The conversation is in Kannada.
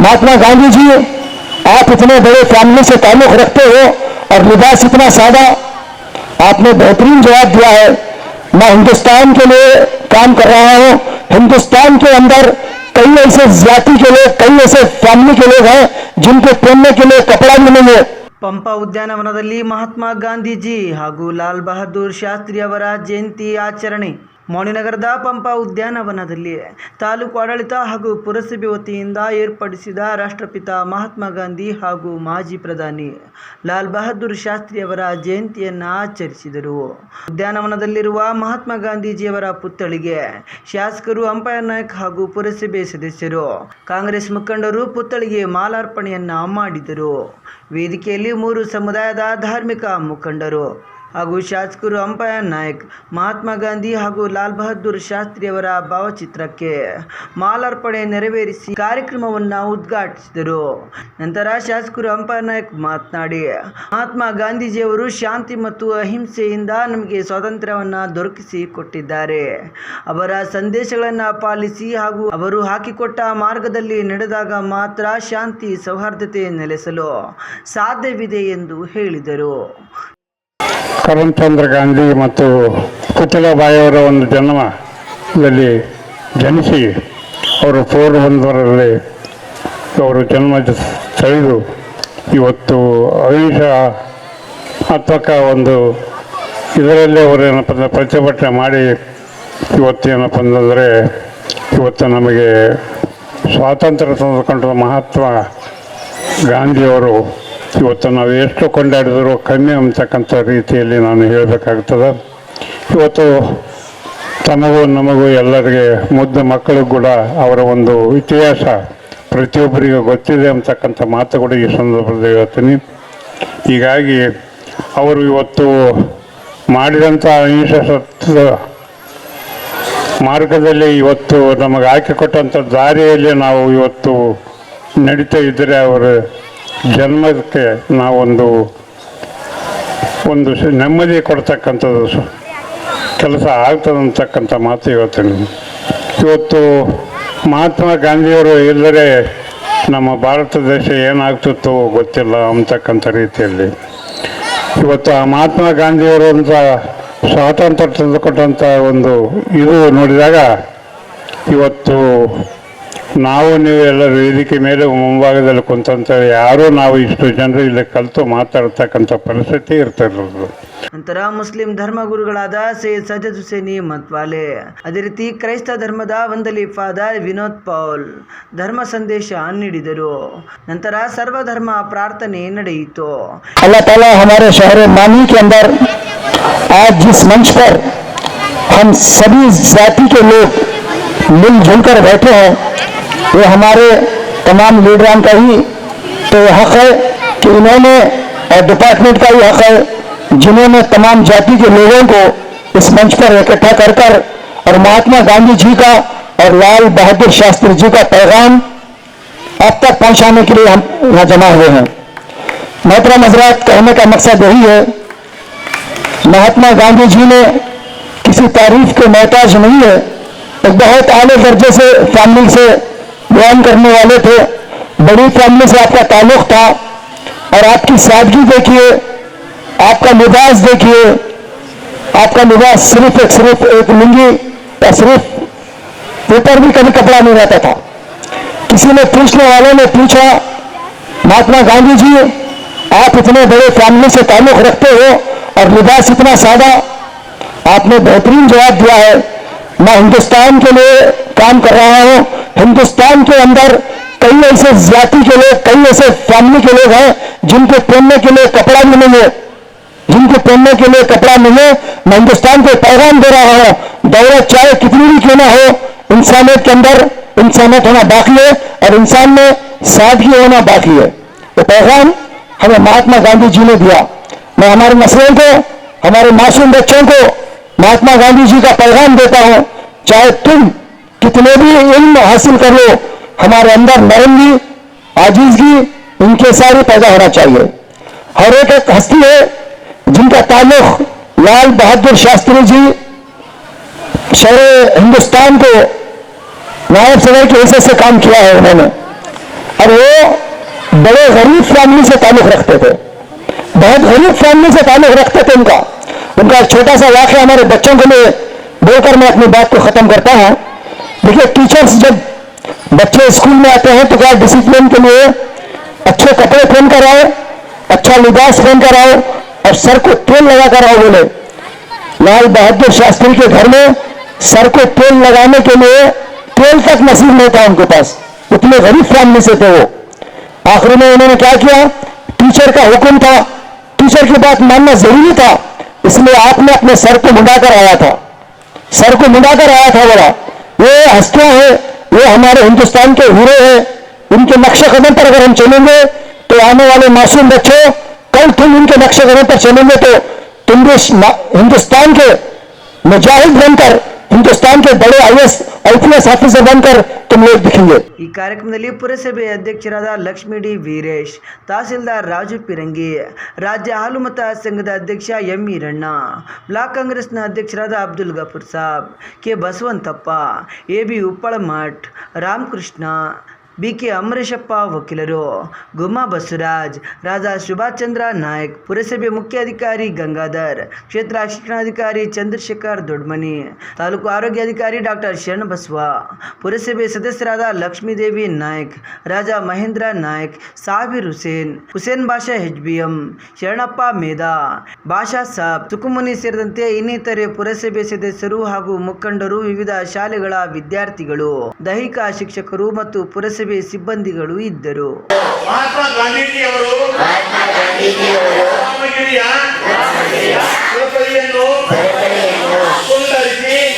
महात्मा गांधी जी आप इतने बड़े फैमिली से ताल्लुक रखते हो और लिबास इतना सादा आपने बेहतरीन जवाब दिया है मैं हिंदुस्तान के लिए काम कर रहा हूं हिंदुस्तान के अंदर कई ऐसे जाति के लोग कई ऐसे फैमिली के लोग हैं जिनको पहनने के लिए कपड़ा भी नहीं है ಪಂಪ ಉದ್ಯಾನವನದಲ್ಲಿ ಮಹಾತ್ಮ ಗಾಂಧೀಜಿ ಹಾಗೂ ಲಾಲ್ ಬಹದ್ದೂರ್ ಶಾಸ್ತ್ರಿ ಅವರ ಜಯಂತಿ ಆಚರಣೆ ಮೌಣಿನಗರದ ಪಂಪ ಉದ್ಯಾನವನದಲ್ಲಿ ತಾಲೂಕು ಆಡಳಿತ ಹಾಗೂ ಪುರಸಭೆ ವತಿಯಿಂದ ಏರ್ಪಡಿಸಿದ ರಾಷ್ಟ್ರಪಿತ ಮಹಾತ್ಮ ಗಾಂಧಿ ಹಾಗೂ ಮಾಜಿ ಪ್ರಧಾನಿ ಲಾಲ್ ಬಹದ್ದೂರ್ ಶಾಸ್ತ್ರಿಯವರ ಜಯಂತಿಯನ್ನು ಆಚರಿಸಿದರು. ಉದ್ಯಾನವನದಲ್ಲಿರುವ ಮಹಾತ್ಮ ಗಾಂಧೀಜಿಯವರ ಪುತ್ಥಳಿಗೆ ಶಾಸಕರು ಅಂಪೈರ್ ನಾಯಕ್ ಹಾಗೂ ಪುರಸಭೆ ಸದಸ್ಯರು, ಕಾಂಗ್ರೆಸ್ ಮುಖಂಡರು ಪುತ್ಥಳಿಗೆ ಮಾಲಾರ್ಪಣೆಯನ್ನ ಮಾಡಿದರು. ವೇದಿಕೆಯಲ್ಲಿ ಮೂರು ಸಮುದಾಯದ ಧಾರ್ಮಿಕ ಮುಖಂಡರು ಹಾಗೂ ಶಾಸಕರು ಅಂಪೈರ್ ನಾಯಕ್, ಮಹಾತ್ಮ ಗಾಂಧಿ ಹಾಗೂ ಲಾಲ್ ಬಹದ್ದೂರ್ ಶಾಸ್ತ್ರಿಯವರ ಭಾವಚಿತ್ರಕ್ಕೆ ಮಾಲಾರ್ಪಣೆ ನೆರವೇರಿಸಿ ಕಾರ್ಯಕ್ರಮವನ್ನು ಉದ್ಘಾಟಿಸಿದರು. ನಂತರ ಶಾಸಕರು ಅಂಪೈರ್ ನಾಯಕ್ ಮಾತನಾಡಿ, ಮಹಾತ್ಮ ಗಾಂಧೀಜಿಯವರು ಶಾಂತಿ ಮತ್ತು ಅಹಿಂಸೆಯಿಂದ ನಮಗೆ ಸ್ವಾತಂತ್ರ್ಯವನ್ನು ದೊರಕಿಸಿ ಕೊಟ್ಟಿದ್ದಾರೆ ಅವರ ಸಂದೇಶಗಳನ್ನು ಪಾಲಿಸಿ ಹಾಗೂ ಅವರು ಹಾಕಿಕೊಟ್ಟ ಮಾರ್ಗದಲ್ಲಿ ನಡೆದಾಗ ಮಾತ್ರ ಶಾಂತಿ ಸೌಹಾರ್ದತೆ ನೆಲೆಸಲು ಸಾಧ್ಯವಿದೆ ಎಂದು ಹೇಳಿದರು. ಕರಮ್ಚಂದ್ರ ಗಾಂಧಿ ಮತ್ತು ಪುತ್ತಲಬಾಯಿಯವರ ಒಂದು ಜನ್ಮದಲ್ಲಿ ಜನಿಸಿ ಅವರು ಪೋರ್ಬಂದರಲ್ಲಿ ಅವರು ಜನ್ಮ ಸೆಳೆದು ಇವತ್ತು ಅಹಿಂಸ ಆತ್ಮಕ ಒಂದು ಇದರಲ್ಲೇ ಅವರು ಏನಪ್ಪ ಅಂದರೆ ಪ್ರತಿಭಟನೆ ಮಾಡಿ ಇವತ್ತು ಏನಪ್ಪ ಅಂತಂದರೆ ಇವತ್ತು ನಮಗೆ ಸ್ವಾತಂತ್ರ್ಯ ತಂದುಕೊಂಡ ಮಹತ್ವ ಗಾಂಧಿಯವರು ಇವತ್ತು ನಾವು ಎಷ್ಟು ಕೊಂಡಾಡಿದರೂ ಕಮ್ಮಿ ಅಂತಕ್ಕಂಥ ರೀತಿಯಲ್ಲಿ ನಾನು ಹೇಳಬೇಕಾಗ್ತದೆ. ಇವತ್ತು ತಮಗೂ ನಮಗೂ ಎಲ್ಲರಿಗೆ ಮುದ್ದು ಮಕ್ಕಳು ಕೂಡ ಅವರ ಒಂದು ಇತಿಹಾಸ ಪ್ರತಿಯೊಬ್ಬರಿಗೂ ಗೊತ್ತಿದೆ ಅಂತಕ್ಕಂಥ ಮಾತು ಕೂಡ ಈ ಸಂದರ್ಭದಲ್ಲಿ ಹೇಳ್ತೀನಿ. ಹೀಗಾಗಿ ಅವರು ಇವತ್ತು ಮಾಡಿದಂಥ ಅಹಿಂಸ ಮಾರ್ಗದಲ್ಲಿ ಇವತ್ತು ನಮಗೆ ಹಾಕಿಕೊಟ್ಟಂಥ ದಾರಿಯಲ್ಲಿ ನಾವು ಇವತ್ತು ನಡೀತಾ ಇದ್ದರೆ ಅವರ ಜನ್ಮಕ್ಕೆ ನಾವೊಂದು, ಒಂದು ನೆಮ್ಮದಿ ಕೊಡ್ತಕ್ಕಂಥದ್ದು ಕೆಲಸ ಆಗ್ತದಂತಕ್ಕಂಥ ಮಾತು ಹೇಳ್ತೀನಿ. ಇವತ್ತು ಮಹಾತ್ಮ ಗಾಂಧಿಯವರು ಇಲ್ಲದೆ ನಮ್ಮ ಭಾರತ ದೇಶ ಏನಾಗ್ತಿತ್ತು ಗೊತ್ತಿಲ್ಲ ಅಂತಕ್ಕಂಥ ರೀತಿಯಲ್ಲಿ. ಇವತ್ತು ಆ ಮಹಾತ್ಮ ಗಾಂಧಿಯವರು ಅಂತ ಸ್ವಾತಂತ್ರ್ಯ ತಂದುಕೊಟ್ಟಂಥ ಒಂದು ಇದು ನೋಡಿದಾಗ ಇವತ್ತು ನಾವು ನೀವು ಎಲ್ಲ ವೇದಿಕೆ ಮೇಲೆ ಮುಂಭಾಗದಲ್ಲಿ ಕುಂತಂತ ಯಾರೂ ನಾವು ಇಷ್ಟು ಜನರು ಇಲ್ಲಿ ಕಲಿತು ಮಾತಾಡ್ತಕ್ಕಂಥ ಪರಿಸ್ಥಿತಿ ಇರ್ತಿರೋದು ನಂತರ ಮುಸ್ಲಿಂ ಧರ್ಮಗುರುಗಳಾದ ಸೈಯದ್ ಸಜದ್ ಹುಸೇನಿ ಮತ್ವಾಲೆ ಅದೇ ರೀತಿ ಕ್ರೈಸ್ತ ಧರ್ಮದ ವಂದಲಿ ಫಾದರ್ ವಿನೋದ್ ಪೌಲ್ ಧರ್ಮ ಸಂದೇಶ ನೀಡಿದರು ನಂತರ ಸರ್ವಧರ್ಮ ಪ್ರಾರ್ಥನೆ ನಡೆಯಿತು अल्लाह ताला हमारे शहर मानी के अंदर आज जिस मंच पर हम सभी जाति के लोग मिलजुल कर बैठे हैं ये हमारे तमाम लीडरान का ही तो हक है कि इन्होंने और डिपार्टमेंट का ही हक है, जिन्होंने तमाम जाति के लोगों को इस मंच पर इकट्ठा कर कर और महात्मा गांधी जी का और लाल बहादुर शास्त्री जी का पैगाम आप तक पहुँचाने के लिए हम यहाँ जमा हुए हैं। मोहतरम हजरात, कहने का मकसद यही है, महात्मा गांधी जी ने किसी तारीफ़ के मोहताज नहीं है, एक बहुत आले दर्जे से फैमिली से बयान करने वाले थे। बड़ी फैमिली से आपका ताल्लुक था और आपकी सादगी देखिए, आपका लिबास देखिए, आपका लिबास सिर्फ़ एक सिर्फ़ एक लुंगी या सिर्फ़ ऊपर भी कभी कपड़ा नहीं रहता था। किसी ने पूछने वालों ने पूछा, महात्मा गांधी जी, आप इतने बड़े फैमिली से ताल्लुक रखते हो और लिबास इतना सादा, आपने बेहतरीन जवाब दिया है। मैं हिंदुस्तान के लिए काम कर रहा हूँ। हिंदुस्तान के अंदर कई ऐसे जाति के लोग, कई ऐसे फैमिली के लोग हैं, जिनको पहनने के लिए कपड़ा नहीं जिनको पहनने के लिए कपड़ा मिले मैं हिंदुस्तान को पैगाम दे रहा हूँ। दौलत चाहे कितनी भी क्यों ना हो, इंसानियत के अंदर इंसानियत होना बाकी है और इंसान में सादगी होना बाकी है। ये पैगाम हमें महात्मा गांधी जी ने दिया। मैं हमारे नस्लों को, हमारे मासूम बच्चों को महात्मा गांधी जी का पैगाम देता हूँ। चाहे तुम कितने भी इल्म हासिल कर लो, हमारे अंदर नरमगी आजीजगी इनके सारी पैदा होना चाहिए। हर एक एक हस्ती है, जिनका ताल्लुक लाल बहादुर शास्त्री जी, शहर हिंदुस्तान को नायब सदर की हिस्से से काम किया है उन्होंने। और वो बड़े गरीब फैमिली से ताल्लुक रखते थे। बहुत गरीब फैमिली से ताल्लुक रखते थे उनका। उनका एक छोटा सा वाक्य हमारे बच्चों के लिए बोलकर मैं अपनी बात को खत्म करता हूँ। देखिए टीचर्स जब बच्चे स्कूल में आते हैं तो क्या डिसिप्लिन के लिए अच्छे कपड़े पहनकर आओ अच्छा लिबास पहनकर आओ, और सर को तेल लगाकर आओ बोले। लाल बहादुर शास्त्री के घर में सर को तेल लगाने के लिए तेल तक नसीब नहीं था उनके पास। इतने गरीब फैमिली से थे वो। आखिर में उन्होंने क्या किया? टीचर का हुक्म था। टीचर की बात मानना ज़रूरी था। इसलिए आपने अपने सर को मुंडा कर आया था। सर को मुंडाकर आया था बोला। ये हस्तियाँ हैं, ये हमारे हिंदुस्तान के हीरो हैं। उनके नक्शे कदम पर अगर हम चलेंगे तो आने वाले मासूम बच्चों, कल तुम उनके नक्शे कदम पर चलेंगे तो तुम भी हिंदुस्तान के मुजाहिद बनकर हिंदुस्तान के बड़े आई एस ऑफिसर बनकर तुम लोग दिखेंगे ಈ ಕಾರ್ಯಕ್ರಮದಲ್ಲಿ ಪುರಸಭೆ ಅಧ್ಯಕ್ಷರಾದ ಲಕ್ಷ್ಮೀ ಡಿ ವೀರೇಶ್ ತಹಸೀಲ್ದಾರ್ ರಾಜು ಪಿರಂಗಿ ರಾಜ್ಯ ಹಾಲುಮತ ಸಂಘದ ಅಧ್ಯಕ್ಷ ಎಂ ಈರಣ್ಣ ಬ್ಲಾಕ್ ಕಾಂಗ್ರೆಸ್ನ ಅಧ್ಯಕ್ಷರಾದ Abdul Gafoor Saab K Basavanthappa A B Uppalamath Ramakrishna B K Amareshappa ವಕೀಲರು. ಗುಮಾ ಬಸವರಾಜ್, ರಾಜಾ ಸುಭಾಷ್ ಚಂದ್ರ ನಾಯಕ್, ಪುರಸಭೆ ಮುಖ್ಯಾಧಿಕಾರಿ ಗಂಗಾಧರ್, ಕ್ಷೇತ್ರ ಶಿಕ್ಷಣಾಧಿಕಾರಿ ಚಂದ್ರಶೇಖರ್ ದೊಡ್ಮನಿ, ತಾಲೂಕು ಆರೋಗ್ಯಾಧಿಕಾರಿ ಡಾಕ್ಟರ್ ಶರಣ ಬಸವ, ಪುರಸಭೆ ಸದಸ್ಯರಾದ Lakshmidevi Nayak, Raja Mahendra Nayak Sabir Hussain Hussain Basha H B M Sharanappa Medha Basha Sab, Tukumuni ಸೇರಿದಂತೆ ಇನ್ನಿತರೆ ಪುರಸಭೆ ಸದಸ್ಯರು ಹಾಗೂ ಮುಖಂಡರು ವಿವಿಧ ಶಾಲೆಗಳ ವಿದ್ಯಾರ್ಥಿಗಳು, ದೈಹಿಕ ಶಿಕ್ಷಕರು ಮತ್ತು ಪುರಸಭೆ ಸಿಬ್ಬಂದಿಗಳು ಇದ್ದರು. ಮಹಾತ್ಮ ಗಾಂಧೀಜಿಯವರು ರಾಮಗಿರಿಯ